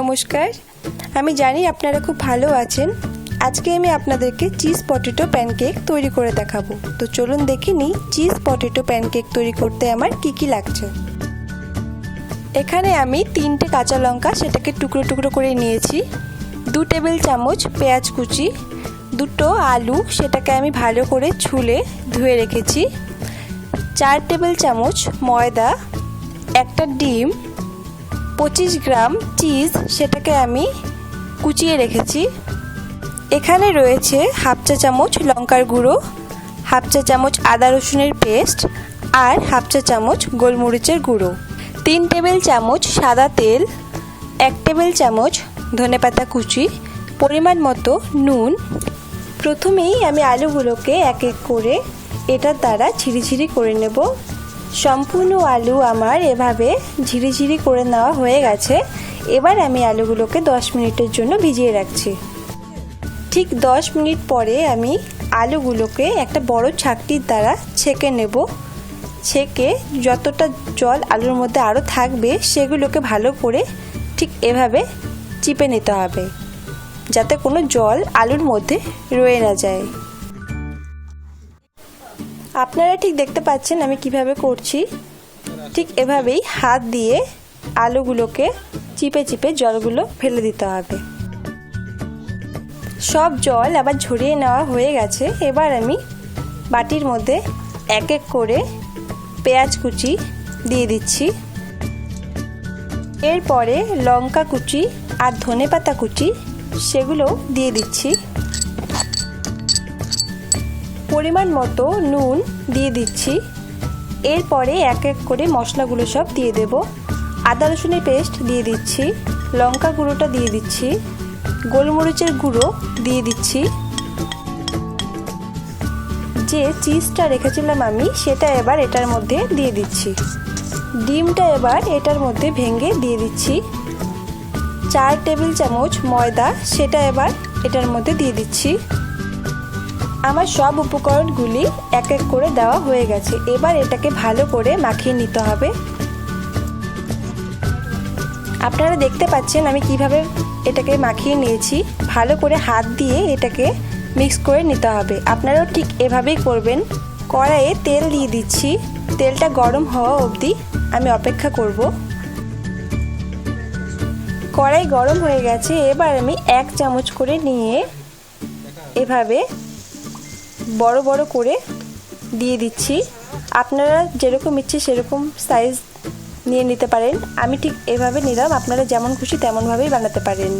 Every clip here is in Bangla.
নমস্কার। আমি জানি আপনারা খুব ভালো আছেন। আজকে আমি আপনাদেরকে চিজ পটেটো প্যানকেক তৈরি করে দেখাবো। তো চলুন দেখে নিই চিজ পটেটো প্যানকেক তৈরি করতে আমার কি কি লাগছে। এখানে আমি তিনটে কাঁচা লঙ্কা সেটাকে টুকরো টুকরো করে নিয়েছি। দু টেবিল চামচ পেঁয়াজ কুচি, দুটো আলু সেটাকে আমি ভালো করে ছুলে ধুয়ে রেখেছি। চার টেবিল চামচ ময়দা, একটা ডিম পঁচিশ গ্রাম চিজ সেটাকে আমি কুচিয়ে রেখেছি। এখানে রয়েছে হাফ চা চামচ লঙ্কার গুঁড়ো, হাফ চা চামচ আদা রসুনের পেস্ট আর হাফ চা চামচ গোলমরিচের গুঁড়ো। তিন টেবিল চামচ সাদা তেল, এক টেবিল চামচ ধনেপাতা কুচি, পরিমাণ মতো নুন। প্রথমেই আমি আলুগুলোকে এক এক করে এটার দ্বারা ঝিরিঝিরি করে নেব। সম্পূর্ণ আলু আমার এভাবে ঝিরিঝিরি করে নেওয়া হয়ে গেছে। এবার আমি আলুগুলোকে দশ মিনিটের জন্য ভিজিয়ে রাখছি। ঠিক দশ মিনিট পরে আমি আলুগুলোকে একটা বড় ছাকটির দ্বারা ছেঁকে নেব। ছেঁকে যতটা জল আলুর মধ্যে আরও থাকবে, সেগুলোকে ভালো করে ঠিক এভাবে চিপে নিতে হবে। যাতে কোনো জল আলুর মধ্যে রয়ে না যায়। আপনারা ঠিক দেখতে পাচ্ছেন আমি কীভাবে করছি। ঠিক এভাবেই হাত দিয়ে আলুগুলোকে চিপে চিপে জলগুলো ফেলে দিতে হবে। সব জল আবার ঝরিয়ে নেওয়া হয়ে গেছে। এবার আমি বাটির মধ্যে এক এক করে পেঁয়াজ কুচি দিয়ে দিচ্ছি। এরপরে লঙ্কা কুচি আর ধনে পাতা কুচি সেগুলো দিয়ে দিচ্ছি। পরিমাণ মতো নুন দিয়ে দিচ্ছি। এরপরে এক এক করে মশলাগুলো সব দিয়ে দেব। আদা রসুনের পেস্ট দিয়ে দিচ্ছি। লঙ্কা গুঁড়োটা দিয়ে দিচ্ছি। গোলমরিচের গুঁড়ো দিয়ে দিচ্ছি। যে চিজটা রেখেছিলাম আমি, সেটা এবার এটার মধ্যে দিয়ে দিচ্ছি। ডিমটা এবার এটার মধ্যে ভেঙে দিয়ে দিচ্ছি। চার টেবিল চামচ ময়দা, সেটা এবার এটার মধ্যে দিয়ে দিচ্ছি। আমার সব উপকরণগুলি এক এক করে দেওয়া হয়ে গেছে। এবার এটাকে ভালো করে মাখিয়ে নিতে হবে। আপনারা দেখতে পাচ্ছেন আমি কীভাবে এটাকে মাখিয়ে নিয়েছি। ভালো করে হাত দিয়ে এটাকে মিক্স করে নিতে হবে। আপনারাও ঠিক এভাবেই করবেন। কড়াইয়ে তেল দিয়ে দিচ্ছি। তেলটা গরম হওয়া অবধি আমি অপেক্ষা করব। কড়াই গরম হয়ে গেছে। এবার আমি এক চামচ করে নিয়ে এভাবে বড় বড় করে দিয়ে দিচ্ছি। আপনারা যেরকম ইচ্ছে সেরকম সাইজ নিয়ে নিতে পারেন। আমি ঠিক এভাবে নিলাম, আপনারা যেমন খুশি তেমনভাবেই বানাতে পারেন।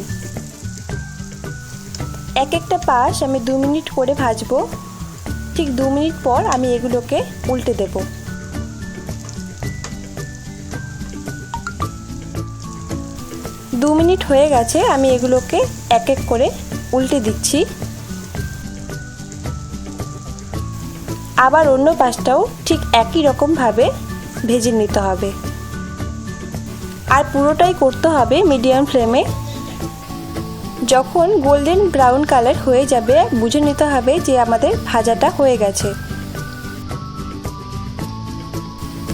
এক একটা পাশ আমি দু মিনিট করে ভাজবো। ঠিক দু মিনিট পর আমি এগুলোকে উল্টে দেব। দু মিনিট হয়ে গেছে, আমি এগুলোকে এক এক করে উল্টে দিচ্ছি। আবার অন্য পাশটাও ঠিক একই রকমভাবে ভেজে নিতে হবে। আর পুরোটাই করতে হবে মিডিয়াম ফ্লেমে। যখন গোল্ডেন ব্রাউন কালার হয়ে যাবে, বুঝে নিতে হবে যে আমাদের ভাজাটা হয়ে গেছে।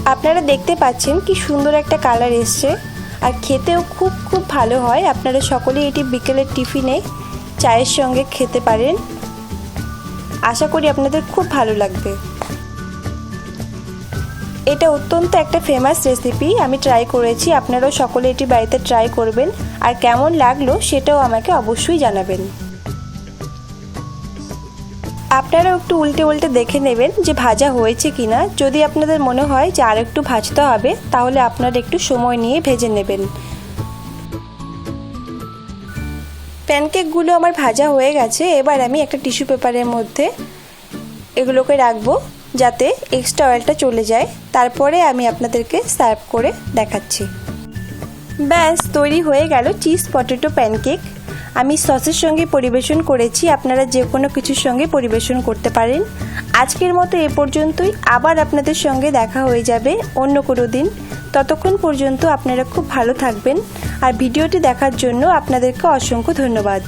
আপনারা দেখতে পাচ্ছেন কি সুন্দর একটা কালার এসছে। আর খেতেও খুব খুব ভালো হয়। আপনারা সকলেই এটি বিকেলের টিফিনে চায়ের সঙ্গে খেতে পারেন। আশা করি আপনাদের খুব ভালো লাগবে। এটা অত্যন্ত একটা ফেমাস রেসিপি আমি ট্রাই করেছি, আপনারাও সকলে এটি বাড়িতে ট্রাই করবেন। আর কেমন লাগল সেটাও আমাকে অবশ্যই জানাবেন। আপনারাও একটু উল্টে উল্টে দেখে নেবেন যে ভাজা হয়েছে কিনা। যদি আপনাদের মনে হয় যে আর একটু ভাজতে হবে, তাহলে আপনারা একটু সময় নিয়ে ভেজে নেবেন। প্যানকেকগুলো আমার ভাজা হয়ে গেছে, এবার আমি একটা টিস্যু পেপারের মধ্যে এগুলোকে রাখব যাতে এক্সট্রা অয়েলটা চলে যায়। তারপরে আমি আপনাদেরকে সার্ভ করে দেখাচ্ছি। ব্যাস, তৈরি হয়ে গেল চিজ পটেটো প্যানকেক আমি সসের সঙ্গে পরিবেশন করেছি, আপনারা যে কোনো কিছুর সঙ্গে পরিবেশন করতে পারেন। আজকের মতো এ পর্যন্তই। আবার আপনাদের সঙ্গে দেখা হয়ে যাবে অন্য কোনো দিন। ততক্ষণ পর্যন্ত আপনারা খুব ভালো থাকবেন। আর ভিডিওটি দেখার জন্য আপনাদেরকে অসংখ্য ধন্যবাদ।